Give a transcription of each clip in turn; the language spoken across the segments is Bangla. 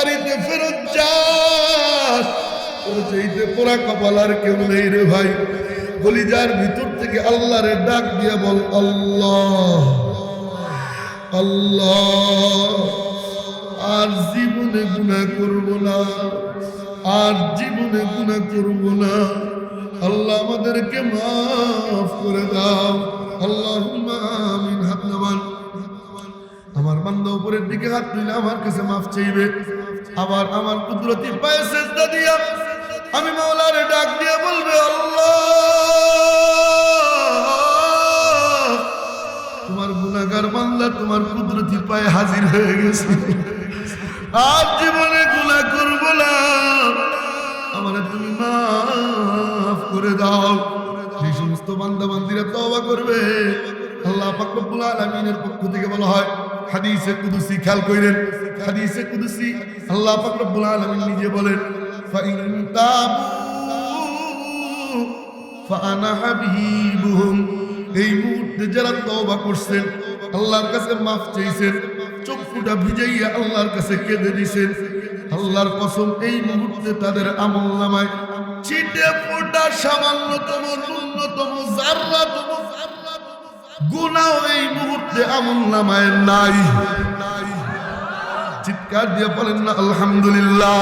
বাড়িতে ফেরত যাস। পোড়া কপাল আর কেউ নেই রে ভাই। কলিজার ভিতর থেকে আল্লাহরে ডাক দিয়ে বল, আল্লাহ আল্লাহ, আর জীবনে গুণা করব না, আর জীবনে গুণা করব না। আল্লাহ আমাদেরকে মাফ করে দাও। আল্লাহ হাত আমার বান্দা উপরের দিকে হাত দিলে আমার কাছে মাফ চাইবে। আবার আমার কুদরতি পায়ে সেজদা দিয়া আমি মাওলারে ডাক দিয়ে বলবে, আল্লাহ, তোমার গুনাহগার বান্দা তোমার কুদরতি পায়ে হাজির হয়ে গেছে। আর জীবনে গুনাহ করব না। আমার তুমি মাফ করে দাও। সেই সমস্ত বান্দা বান্দিরা তওবা করবে। আল্লাহ পাক রব্বুল আলামিনের পক্ষ থেকে বলা হয় হাদিসে কুদসি খেয়াল কইরেন, হাদিসে কুদসি আল্লাহ পাক রব্বুল আলামিন নিজে বলেন, ফাইন তাবু ফাআনা হাবিবুহুম। এই মুহূর্তে যারা তওবা করছেন, আল্লাহর কাছে মাফ চাইছেন চক্ষুটা ভিজাইয়া আল্লাহর কাছে কেঁদে দিছেন, আল্লাহর কসম এই মুহূর্তে তাদের আমল নামায় ছিটে ফোটা সামান্যতম, ন্যূনতম জাররাতম গুনাহ এই মুহূর্তে আমল নামায় নাই। চিৎকার দিয়ে বলেন না, আলহামদুলিল্লাহ।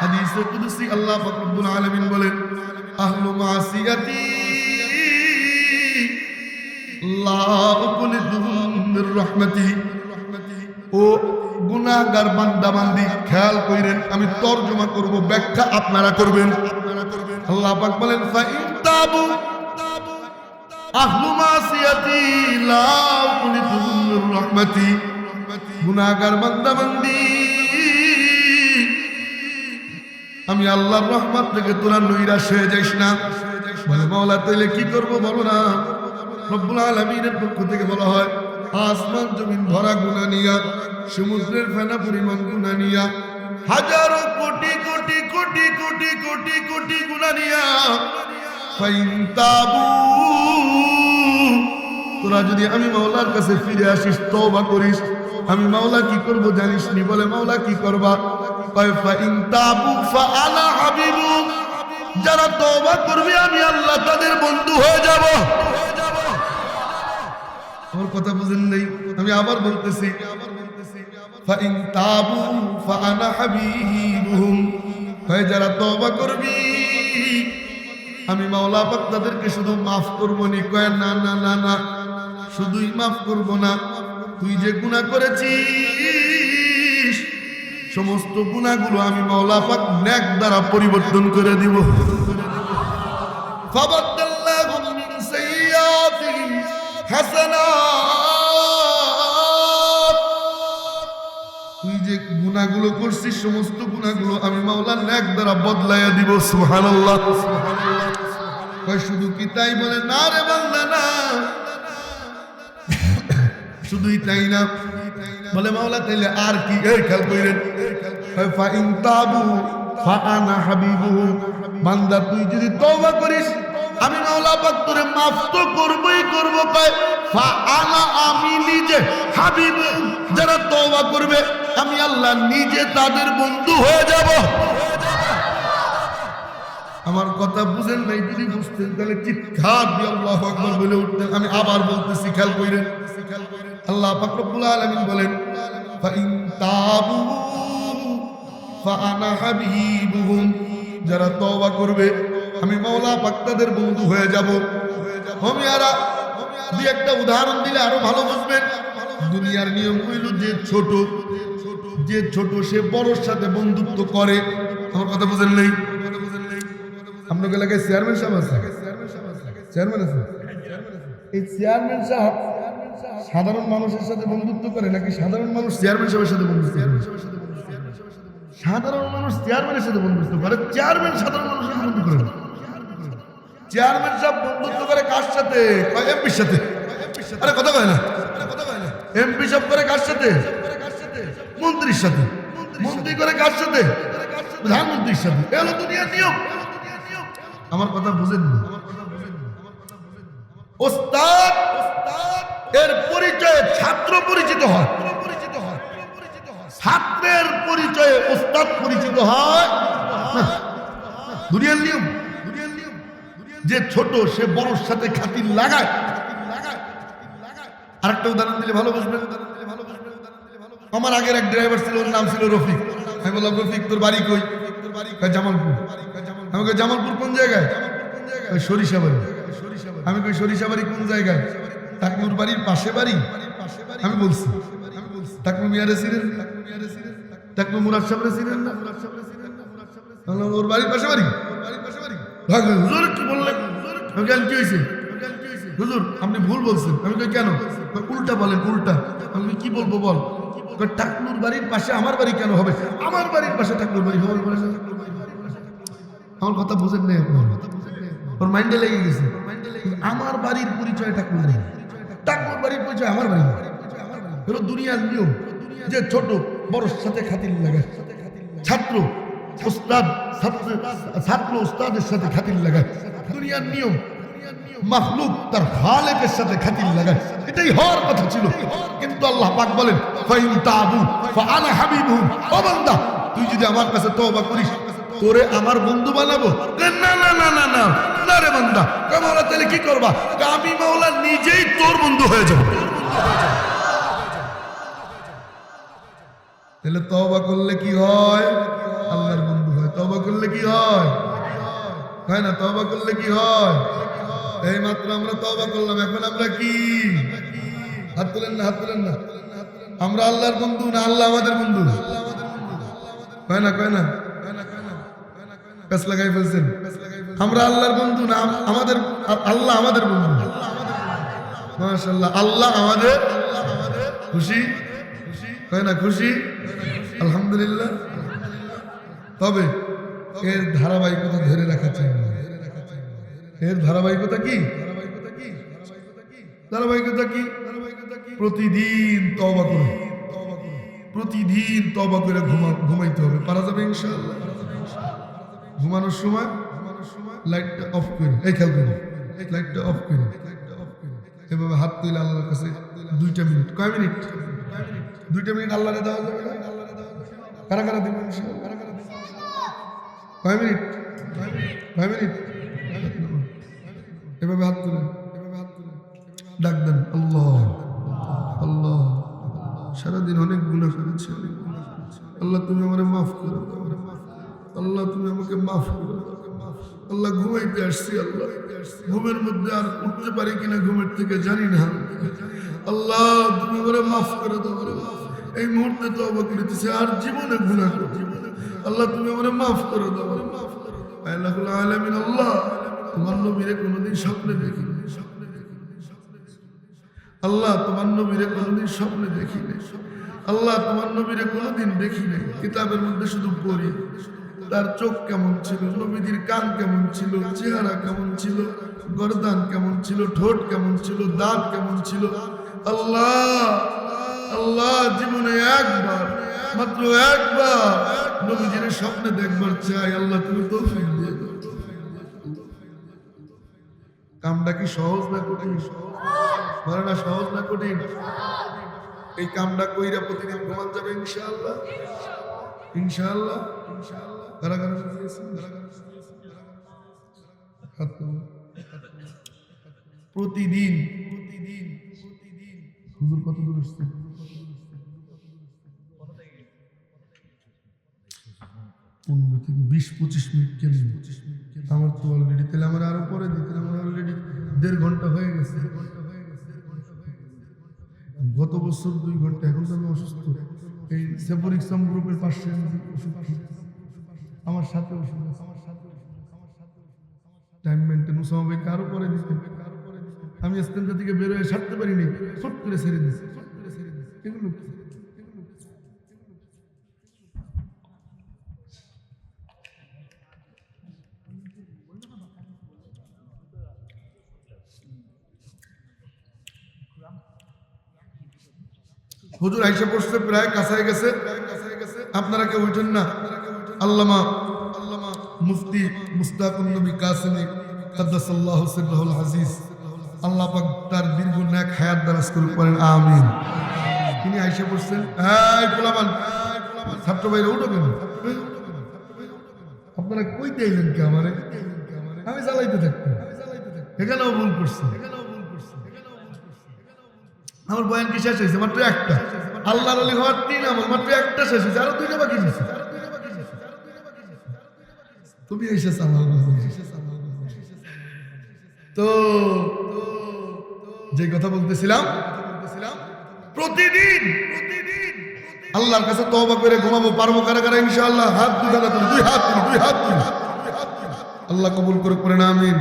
হাদিসে কুদসি আল্লাহ পাক রব্বুল আলামিন বলেন, আহলু মাসিয়াতি লা উকলিদুহুম মির রাহমাতি। ও গুনাহগার বান্দা বান্দি, খেয়াল কইরেন, আমি তর্জমা করব, ব্যাখ্যা আপনারা করবেন। আল্লাহ পাক বলেন, ফা ইন তাবু বান্দি আমি আল্লাহর রহমত থেকে তোরা নৈরাশ হয়ে যাইস না। বলে, মাওলা, তাইলে কি করব বলো না? রব্বুল আলমিনের পক্ষ থেকে বলা হয়, আসমান জমিন ভরা গুণা নিয়া, সমুদ্রের ফেনা পরিমাণ গুণা নিয়া, হাজারো কোটি কোটি কোটি কোটি কোটি কোটি গুণা নিয়া, ফাইন তাবু তোরা যদি আমি মাওলার কাছে ফিরে আসিস, তওবা করিস। আমি মাওলা কি করব জানিস নি বলে, মাওলা কি করবা? তাবু যারা তওবা করবে, আমি আল্লাহ তাদের বন্ধু হয়ে যাব। আমার কথা বুঝেন নাই? আমি আবার বলতেছি তাবু যারা তওবা করবি, আমি মাওলা পাক তাদেরকে শুধু মাফ করব নি। কয়, না না না না। শুধুই মাফ করব না তুই যে গুণা করেছিস সমস্ত গুণাগুলো আমি মাওলা পাক নেক দ্বারা পরিবর্তন করে দিব فبدلناهم من سيئاتهم حسنات তুই যে গুণাগুলো করছিস সমস্ত গুণাগুলো আমি মাওলা নেক দ্বারা বদলাইয়া দিব সুবহানাল্লাহ কয় শুধু কি তাই বলে না রে বান্দা শুধুই তাই না? বলে মাওলা, তাইলে আর কি এই খেয়াল আনা হাবিবুহু। বান্দা, তুই যদি তওবা করিস, আমি মাওলা পাক তোরে মাফ তো করবই করব, কয় ফা আনা আমি নিজে হাবিব। যারা তওবা করবে, আমি আল্লাহ নিজে তাদের বন্ধু হয়ে যাব। আমার কথা বুঝেন নাই যদি বুঝতেন। তাহলে চিৎকার দিয়ে আল্লাহ আকবার বলে উঠতেন। আমি আবার বলতেছি, খেয়াল কইরেন। আল্লাহ পাক রব্বুল আলামিন বলেন যারা তওবা করবে, আমি মাওলা পাক তাদের বন্ধু হয়ে যাব। হোমিয়ারা দুই একটা উদাহরণ দিলে আরও ভালো বুঝবেন। দুনিয়ার নিয়ম হইল যে ছোট যে ছোট সে বড়র সাথে বন্ধুত্ব করে। আমার কথা বুঝেন নেই? আপনার এলাকায় চেয়ারম্যান সাহেব আছে। চেয়ারম্যান আছে। এই চেয়ারম্যান সাহেব সাধারণ মানুষের সাথে বন্ধুত্ব করে নাকি সাধারণ মানুষ চেয়ারম্যান সাহেবের সাথে বন্ধুত্ব সাধারণ মানুষ চেয়ারম্যানের সাথে বন্ধুত্ব করে। চেয়ারম্যান সাধারণ মানুষের সাথে বন্ধু করে। চেয়ারম্যান সাহেব বন্ধুত্ব করে কার সাথে? এমপির সাথে? আরে কথা কয় না। এমপি সাহেব করে কার সাথে? মন্ত্রীর সাথে। মন্ত্রী করে কার সাথে? প্রধানমন্ত্রীর সাথে। এ হলো দুনিয়ার নিয়ম। আমার কথা বুঝেন না ওস্তাদ, এর পরিচয়ে ছাত্র পরিচিত হয়। ছাত্রের পরিচয়ে ওস্তাদ পরিচিত হয়। দুনিয়ার নিয়ম। যে ছোট, সে বড়র সাথে খাতির লাগায়। আরেকটা উদাহরণ দিলে ভালো বুঝবেন। আমার আগের এক ড্রাইভার ছিল, ওর নাম ছিল রফিক। আমি বললাম, রফিক, তোর বাড়ি কই? কয়, জামালপুর। আমি কই, জামালপুর কোন জায়গায়? সরিষাবাড়ি আমি কই সরিষাবাড়ি কোন জায়গায়? টাকনুর বাড়ির পাশে বাড়ি? আমি বলছি। টাকনু মিয়ারে ছিলেন টাকনু মুরাদ সাহেবরে ছিলেন না? ওর বাড়ির পাশে বাড়ি? হুজুর, কি বললেন? আমি কেন কি হয়েছে হুজুর, আপনি ভুল বলছেন। আমি কই, কেন? উল্টা বলেন, উল্টা। আমি কি বলব বল? টাকনুর বাড়ির পাশে আমার বাড়ি কেন হবে? আমার বাড়ির পাশে টাকনুর বাড়ি হবে। আমার কথা বুঝেন নাই আপনার? ওর মাইন্ডে লেগে গেছে। আমার বাড়ির পরিচয় টাকনুর বাড়ি টাকনুর বাড়ির পরিচয় আমার বাড়ি হলো দুনিয়ার নিয়ম যে ছোট বড় সাথে খাতির লাগায় ছাত্র, ওস্তাদ, ছাত্র ছাত্র ওস্তাদের সাথে খাতির লাগায় দুনিয়ার নিয়ম, মাখলুক তার খালেকের সাথে খাতির লাগায় এটাই হওয়ার কথা ছিল। কিন্তু আল্লাহ পাক বলেন, ফাইন তাবু, ফাআনা হাবিবুহুম ও বান্দা, তুই যদি আমার কাছে তওবা করিস তোরে আমার বন্ধু বানাবো? না না না না না না রে বান্দা। কামালা, তাহলে কি করবা? আমি মাওলা নিজেই তোর বন্ধু হয়ে যাব। তাহলে তবা করলে কি হয়? আল্লাহর বন্ধু হয় তবা করলে কি হয়? হয় না? তবা করলে কি হয়? এই মাত্র আমরা তবা করলাম, এখন আমরা কি? হাত তুলেন না, হাত তুলেন না। আমরা আল্লাহর বন্ধু না, আল্লাহ আমাদের বন্ধু। হয় না কয় না? পেস লাগাই ফেলছেন। আমরা আল্লাহর বন্ধু না, আমাদের, আল্লাহ আমাদের বন্ধু। মাশাল্লাহ আল্লাহ আমাদের খুশি। হয় না খুশি? আলহামদুলিল্লাহ। তবে এর ধারাবাহিকতা ধরে রাখা চাই এর ধারাবাহিকতা কি? ধারাবাহিকতা কি? প্রতিদিন তবা করে। প্রতিদিন তবা করে ঘুমা ঘুমাইতে হবে। পারা যাবে ইনশাআল্লাহ। ঘুমানোর সময় লাইটটা অফ করে, এই খেয়াল করে লাইটটা অফ করে, এভাবে হাত তুলে আল্লাহর কাছে দুইটা মিনিট কয় মিনিট দুইটা মিনিট আল্লাহরে দেওয়া যাবে না? কারা কারা দিবেন কারা কারা কয় মিনিট কয় মিনিট এভাবে হাত তুলে এভাবে হাত তুলে ডাক দেন, আল্লাহ আল্লাহ, সারাদিন অনেক গুণা করেছি অনেক গুনাহ করেছি। আল্লাহ তুমি আমারে মাফ করে দাও আল্লাহ তুমি আমাকে মাফ আল্লাহ ঘুমাইতে আসছি, আল্লাহ। ঘুমের মধ্যে আর উঠতে পারি কিনা ঘুমের থেকে জানি না। আল্লাহ, তুমি আমারে মাফ করে দাও। এই মুহূর্তে তো অবাক করিতেছে, আর জীবনে গুণা করি আল্লাহ, তুমি আমারে মাফ করে দাও। আল্লাহ আলামিন, আল্লাহ। তোমার নবীরে কোনোদিন স্বপ্নে স্বপ্নে আল্লাহ, তোমার নবীরে কোনোদিন স্বপ্নে দেখি আল্লাহ, তোমার নবীরে কোনোদিন দেখি নাই কিতাবের মধ্যে শুধু পড়ি। তার চোখ কেমন ছিল নবীদের কান কেমন ছিল, চেহারা কেমন ছিল, গরদান কেমন ছিল, ঠোঁট কেমন ছিল, দাঁত কেমন ছিল? আল্লাহ আল্লাহ জীবনে একবার, মাত্র একবার নবীজির স্বপ্নে দেখবার চাই, আল্লাহ তুমি তো কামটা কি সহজ না কঠিন? বলে না সহজ না কঠিন? এই কামটা কইরা প্রতিদিন ঘুমান যাবে ইনশাআল্লাহ ইনশাআল্লাহ। ইনশাআল্লাহ। কারা। প্রতিদিন প্রতিদিন প্রতিদিন হুজুর কত থেকে বিশ, পঁচিশ মিনিট কেমন আমার তো অলরেডি তাহলে আমার আরও পরে দিতে আমার অলরেডি দেড় ঘণ্টা হয়ে গেছে গত বছর দুই ঘণ্টা, এখন তো আমি অসুস্থ এই সেপরিক্সাম গ্রুপের পাশে ওষুধ। আমার সাথে ওষুধ আমার সাথে টাইম মেনটেন ওসামা ভাইকে আরও পরে দিতে আমি স্টেনটা থেকে বের হয়ে সারতে পারিনি। ফট করে ছেড়ে এগুলো হুজুর আইসা পড়ছে প্রায় কাছায় গেছে। আপনারা কেউ উঠেন না। আল্লামা মুফতি মুস্তাকুন নবী কাসিমি কাদ্দাসাল্লাহু সিররাহুল আজিজ আল্লাহ পাক তার দীর্ঘ নেক হায়াত দারাজ করুন করেন আমিন। তিনি আইসা পড়ছেন, এই পোলাপান, ছাত্র ভাইরা উঠো কেন? আপনারা কইতে এলেন কে আমারে? আমি চালাইতে থাকতাম। এখানেও ভুল করছি আমার বয়ান কি শেষ হয়েছে মাত্র একটা। আল্লাহর আলী হওয়ার তিন আমল, মাত্র একটা শেষ হয়েছে আরও দুইটা বাকি দিচ্ছে তুমি এসে চালাও তো, যে কথা বলতেছিলাম, প্রতিদিন প্রতিদিন আল্লাহর কাছে তবা করে ঘুমাবো, পারব কারা কারা ইনশাআল্লাহ। হাত দুই হাত দুই হাত দুই হাত। আল্লাহ কবুল করে করে না, আমিন।